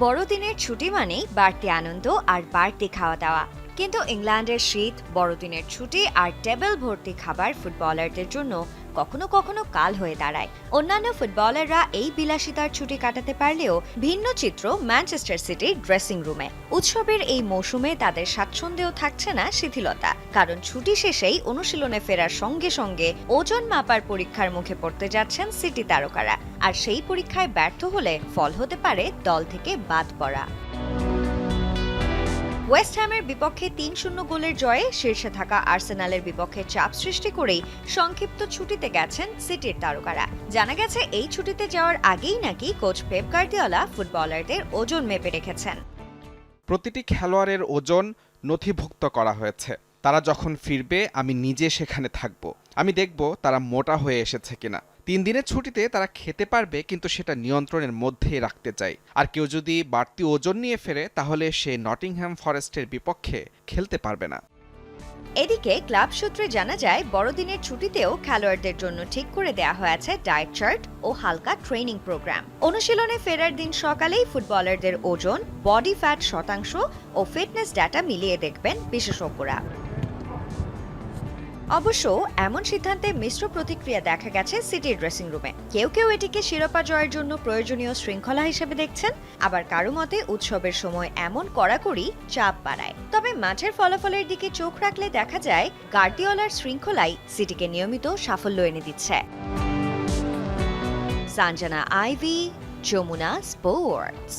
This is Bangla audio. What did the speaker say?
বড়দিনের ছুটি মানেই বাড়তি আনন্দ আর বাড়তি খাওয়া দাওয়া কিন্তু ইংল্যান্ডের শীত, বড়দিনের ছুটি আর টেবিল ভর্তি খাবার ফুটবলারদের জন্য কখনো কখনো কাল হয়ে দাঁড়ায়। অন্যান্য ফুটবলাররা এই বিলাসিতার ছুটি কাটাতে পারলেও ভিন্ন চিত্র ম্যানচেস্টার সিটির ড্রেসিং রুমে। উৎসবের এই মৌসুমে তাদের স্বাচ্ছন্দ্যেও থাকছে না শিথিলতা, কারণ ছুটি শেষেই অনুশীলনে ফেরার সঙ্গে সঙ্গে ওজন মাপার পরীক্ষার মুখে পড়তে যাচ্ছেন সিটি তারকারা। আর সেই পরীক্ষায় ব্যর্থ হলে ফল হতে পারে দল থেকে বাদ পড়া। ওয়েস্ট হ্যামের বিপক্ষে তিন শূন্য গোলের জয়ে শীর্ষে থাকা আর্সেনালের বিপক্ষে চাপ সৃষ্টি করেই সংক্ষিপ্ত ছুটিতে গেছেন সিটির তারকারা। জানা গেছে, এই ছুটিতে যাওয়ার আগেই নাকি কোচ পেপ গার্দিওলা ফুটবলারদের ওজন মেপে রেখেছেন। প্রতিটি খেলোয়াড়ের ওজন নথিভুক্ত করা হয়েছে। তারা যখন ফিরবে, আমি নিজে সেখানে থাকব। আমি দেখব তারা মোটা হয়ে এসেছে কিনা। তিন দিনের ছুটিতে তারা খেতে পারবে, কিন্তু সেটা নিয়ন্ত্রণের মধ্যে রাখতে চাই আর কেউ যদি বাড়তি ওজন নিয়ে ফেরে, তাহলে সে নটিংহ্যাম ফরেস্টের বিপক্ষে খেলতে পারবে না। এদিকে ক্লাব সূত্রে জানা যায়, বড়দিনের ছুটিতেও খেলোয়াড়দের জন্য ঠিক করে দেওয়া হয়েছে ডায়েট চার্ট ও হালকা ট্রেনিং প্রোগ্রাম। অনুশীলনে ফেরার দিন সকালেই ফুটবলারদের ওজন, বডি ফ্যাট শতাংশ ও ফিটনেস ডাটা মিলিয়ে দেখবেন বিশেষজ্ঞরা। অবশ্য এমন সিদ্ধান্তে মিশ্র প্রতিক্রিয়া দেখা গেছে সিটির ড্রেসিং রুমে। কেউ কেউ এটিকে শিরোপা জয়ের জন্য প্রয়োজনীয় শৃঙ্খলা হিসেবে দেখছেন, আবার কারও মতে উৎসবের সময় এমন কড়াকড়ি চাপ বাড়ায়। তবে মাঠের ফলাফলের দিকে চোখ রাখলে দেখা যায়, গার্দিওলার শৃঙ্খলাই সিটিকে নিয়মিত সাফল্য এনে দিচ্ছে। সানজানা আইভি, যমুনা স্পোর্টস।